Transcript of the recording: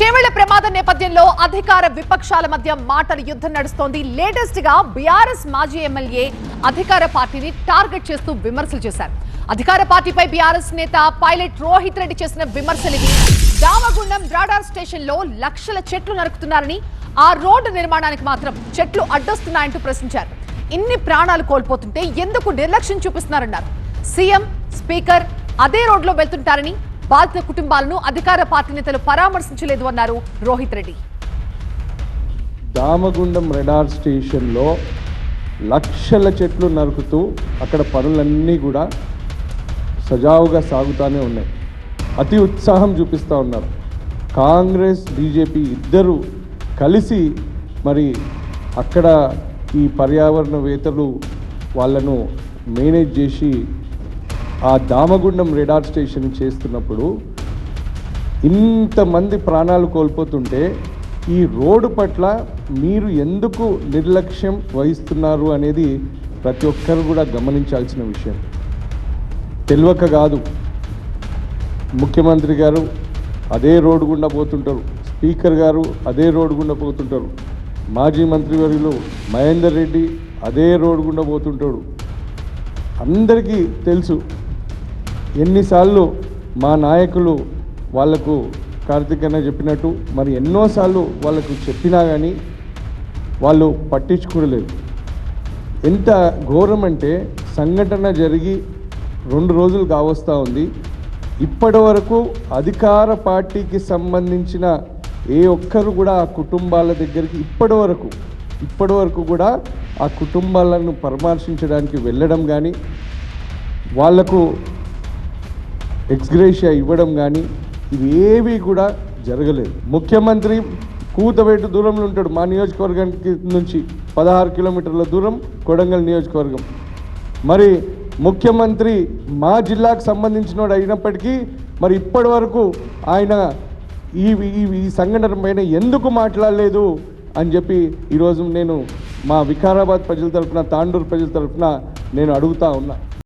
చేవెళ్ళ ప్రమాద నేపథ్యంలో అధికార విపక్షాల మధ్య మాటల యుద్ధం నడుస్తోంది. లేటెస్ట్గా బీఆర్ఎస్ మాజీ ఎమ్మెల్యే అధికార పార్టీని టార్గెట్ చేస్తూ విమర్శలు చేశారు. అధికార పార్టీపై బీఆర్ఎస్ నేత పైలట్ రోహిత్ రెడ్డి చేసిన విమర్శలు ఇవి. దామగుండం రాడార్ స్టేషన్లో లక్షల చెట్లు నరుకుతున్నారని ఆ రోడ్డు నిర్మాణానికి మాత్రం చెట్లు అడ్డొస్తున్నాయంటూ ప్రశ్నించారు. ఇన్ని ప్రాణాలు కోల్పోతుంటే ఎందుకు నిర్లక్ష్యం చూపిస్తున్నారన్నారు. సీఎం స్పీకర్ అదే రోడ్లో వెళ్తుంటారని బాధిత కుటుంబాలను అధికార పార్టీ నేతలు పరామర్శించలేదు అన్నారు రోహిత్ రెడ్డి. దామగుండం రెడార్ స్టేషన్లో లక్షల చెట్లు నరుకుతూ అక్కడ పనులన్నీ కూడా సజావుగా సాగుతూనే ఉన్నాయి. అతి ఉత్సాహం చూపిస్తూ ఉన్నారు. కాంగ్రెస్ బీజేపీ ఇద్దరు కలిసి మరి అక్కడ ఈ పర్యావరణవేత్తలు వాళ్ళను మేనేజ్ చేసి ఆ దామగుండం రెడార్ స్టేషన్ చేస్తున్నప్పుడు ఇంతమంది ప్రాణాలు కోల్పోతుంటే ఈ రోడ్డు పట్ల మీరు ఎందుకు నిర్లక్ష్యం వహిస్తున్నారు అనేది ప్రతి ఒక్కరు కూడా గమనించాల్సిన విషయం. తెలియక కాదు. ముఖ్యమంత్రి గారు అదే రోడ్డు గుండా పోతుంటారు. స్పీకర్ గారు అదే రోడ్డు గుండా పోతుంటారు. మాజీ మంత్రివర్యులు మహేందర్ రెడ్డి అదే రోడ్డు గుండా పోతుంటాడు అందరికీ తెలుసు ఎన్నిసార్లు మా నాయకులు వాళ్ళకు కార్తిక్ అన్న చెప్పినట్టు మరి ఎన్నోసార్లు వాళ్ళకు చెప్పినా కానీ వాళ్ళు పట్టించుకోలేదు. ఎంత ఘోరం అంటే సంఘటన జరిగి రెండు రోజులు కావస్తూ ఉంది. ఇప్పటి వరకు అధికార పార్టీకి సంబంధించిన ఏ ఒక్కరు కూడా ఆ కుటుంబాల దగ్గరికి ఇప్పటి వరకు ఇప్పటి వరకు కూడా ఆ కుటుంబాలను పరామర్శించడానికి వెళ్ళడం కానీ వాళ్ళకు ఎక్స్గ్రేషియా ఇవ్వడం కానీ ఇవి కూడా జరగలేదు. ముఖ్యమంత్రి కూతవేటు దూరంలో ఉంటాడు. మా నియోజకవర్గానికి నుంచి పదహారు కిలోమీటర్ల దూరం కొడంగల్ నియోజకవర్గం. మరి ముఖ్యమంత్రి మా జిల్లాకు సంబంధించినోడు అయినప్పటికీ మరి ఇప్పటి వరకు ఆయన ఈ ఈ సంఘటన పైన ఎందుకు మాట్లాడలేదు అని చెప్పి ఈరోజు నేను మా వికారాబాద్ ప్రజల తరఫున తాండూరు ప్రజల తరఫున నేను అడుగుతా ఉన్నా.